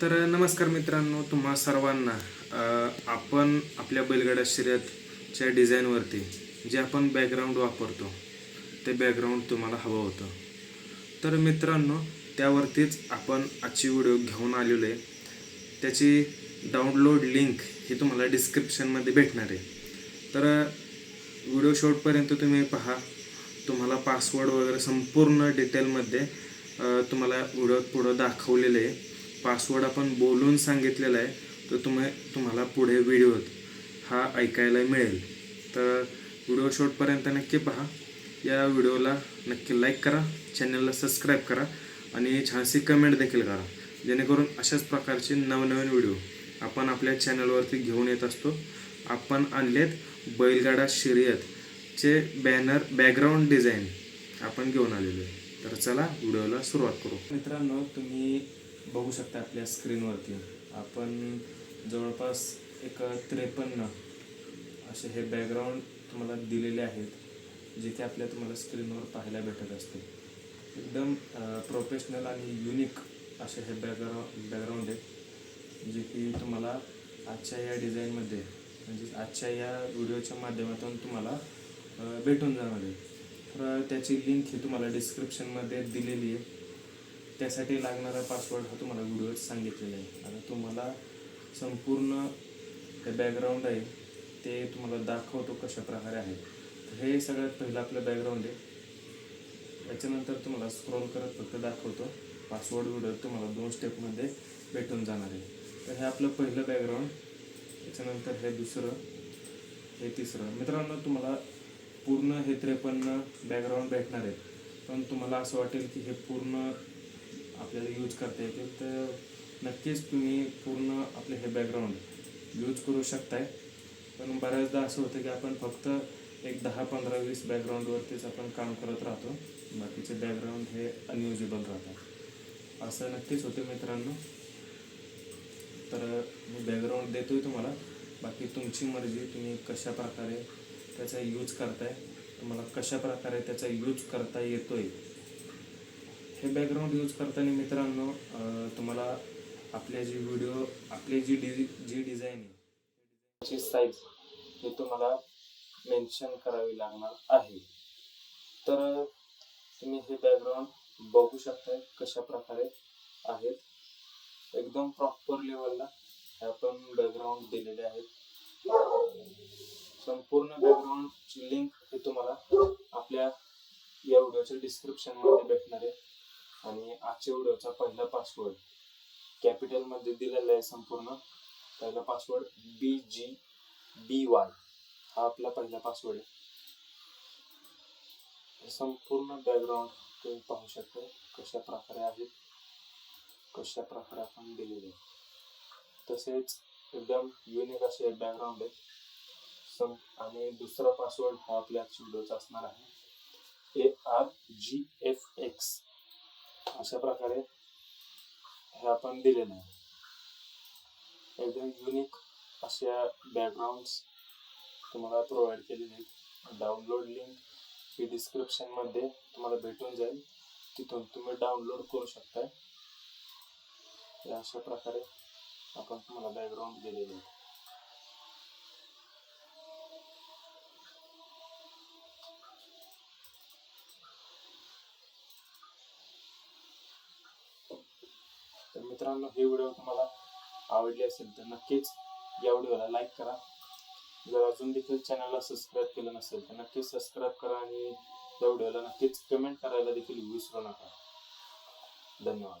तर नमस्कार मित्रांनो तुम्हा सर्वांना आपण आपल्या बैलगाडा शर्यतच्या डिझाईनवरती जे आपण बॅकग्राऊंड वापरतो ते बॅकग्राऊंड तुम्हाला हवं होतं. तर मित्रांनो त्यावरतीच आपण आजची व्हिडिओ घेऊन आलेलो आहे. त्याची डाउनलोड लिंक ही तुम्हाला डिस्क्रिप्शनमध्ये भेटणार आहे. तर व्हिडिओ शॉर्टपर्यंत तुम्ही पहा. तुम्हाला पासवर्ड वगैरे संपूर्ण डिटेलमध्ये तुम्हाला व्हिडिओ पुढं दाखवलेलं आहे. पासवर्ड आपण बोलून सांगितलेला आहे तर तुम्ही तुम्हाला पुढे व्हिडिओत हा ऐकायला मिळेल. तर व्हिडिओ शॉर्टपर्यंत नक्की पहा. या व्हिडिओला नक्की लाईक करा चॅनलला सबस्क्राईब करा आणि छानशी कमेंट देखील करा. जेणेकरून अशाच प्रकारचे नवनवीन व्हिडिओ आपण आपल्या चॅनलवरती घेऊन येत असतो. आपण आणलेत बैलगाडा शर्यतचे बॅनर बॅकग्राऊंड डिझाईन आपण घेऊन आलेलो आहे. तर चला व्हिडिओला सुरुवात करू. मित्रांनो तुम्ही बघू शकता आपल्या स्क्रीनवरती आपण जवळपास एक त्रेपन्न असे हे बॅकग्राऊंड तुम्हाला दिलेले आहेत जे की आपल्या तुम्हाला स्क्रीनवर पाहायला भेटत असते एकदम प्रोफेशनल आणि युनिक असे हे बॅकग्राऊंड बॅकग्राऊंड आहेत जे की तुम्हाला आजच्या या डिझाईनमध्ये म्हणजे आजच्या या व्हिडिओच्या माध्यमातून तुम्हाला भेटून जाणार आहे. तर त्याची लिंक ही तुम्हाला डिस्क्रिप्शनमध्ये दिलेली आहे. त्यासाठी लागणारा पासवर्ड हा तुम्हाला व्हिडिओत सांगितलेला आहे. आता तुम्हाला संपूर्ण हे बॅकग्राऊंड आहे ते तुम्हाला दाखवतो कशा प्रकारे आहे. तर हे सगळ्यात पहिलं आपलं बॅकग्राऊंड आहे. याच्यानंतर तुम्हाला स्क्रोल करत फक्त दाखवतो. पासवर्ड व्हिडिओ तुम्हाला दोन स्टेपमध्ये भेटून जाणार आहे. तर हे आपलं पहिलं बॅकग्राऊंड याच्यानंतर हे दुसरं. हे तिसरं. मित्रांनो तुम्हाला पूर्ण हे त्रेपन्न बॅकग्राऊंड भेटणार आहे. पण तुम्हाला असं वाटेल की हे पूर्ण आपल्याला यूज करता येते तर नक्कीच तुम्ही पूर्ण आपले हे बॅकग्राऊंड यूज करू शकताय. पण बऱ्याचदा असं होतं की आपण फक्त एक दहा पंधरा वीस बॅकग्राऊंडवरतीच आपण काम करत राहतो. बाकीचे बॅकग्राऊंड हे अनयुजेबल राहतात. असं नक्कीच होते मित्रांनो. तर मी बॅकग्राऊंड देतोय तुम्हाला. बाकी तुमची मर्जी तुम्ही कशा प्रकारे त्याचा यूज करताय तुम्हाला कशा प्रकारे त्याचा यूज करता येतोय हे बॅकग्राऊंड यूज करताना मित्रांनो तुम्हाला आपल्या जी व्हिडिओ आपली जी डि जी डिझाईन आहे ची साईज हे तुम्हाला मेन्शन करावी लागणार आहे. तर तुम्ही हे बॅकग्राऊंड बघू शकता कशा प्रकारे आहेत. एकदम प्रॉपर लेवलला हे आपण बॅकग्राऊंड दिलेले आहेत. संपूर्ण बॅकग्राऊंडची लिंक हे तुम्हाला आपल्या या व्हिडिओच्या डिस्क्रिप्शनमध्ये भेटणार आहे. आणि आजच्या व्हिडिओचा पहिला पासवर्ड कॅपिटलमध्ये दिलेला आहे संपूर्ण. पहिला पासवर्ड बी जी बी वाय हा आपला पहिला पासवर्ड आहे. संपूर्ण बॅकग्राऊंड तुम्ही पाहू शकता कशा प्रकारे आहेत कशा प्रकारे आपण दिलेले आहे. तसेच एकदम युनिक असे बॅकग्राऊंड आहे. सम आणि दुसरा पासवर्ड हा आपल्या व्हिडिओचा असणार आहे. A R G F X अशा प्रकारे हे आपण दिलेलं आहे. एकदम युनिक अशा बॅकग्राऊंड्स तुम्हाला प्रोव्हाइड केलेले आहेत. डाउनलोड लिंक ही डिस्क्रिप्शनमध्ये तुम्हाला भेटून जाईल. तिथून तुम्ही डाउनलोड करू शकताय. अशा प्रकारे आपण तुम्हाला बॅकग्राऊंड दिलेले आहेत. मित्रांनो हे व्हिडिओ तुम्हाला आवडली असेल तर नक्कीच या व्हिडिओला लाईक करा. जर अजून देखील चॅनलला सबस्क्राईब केलं नसेल तर नक्कीच सबस्क्राईब करा आणि या व्हिडिओला नक्कीच कमेंट करायला देखील विसरू नका. धन्यवाद.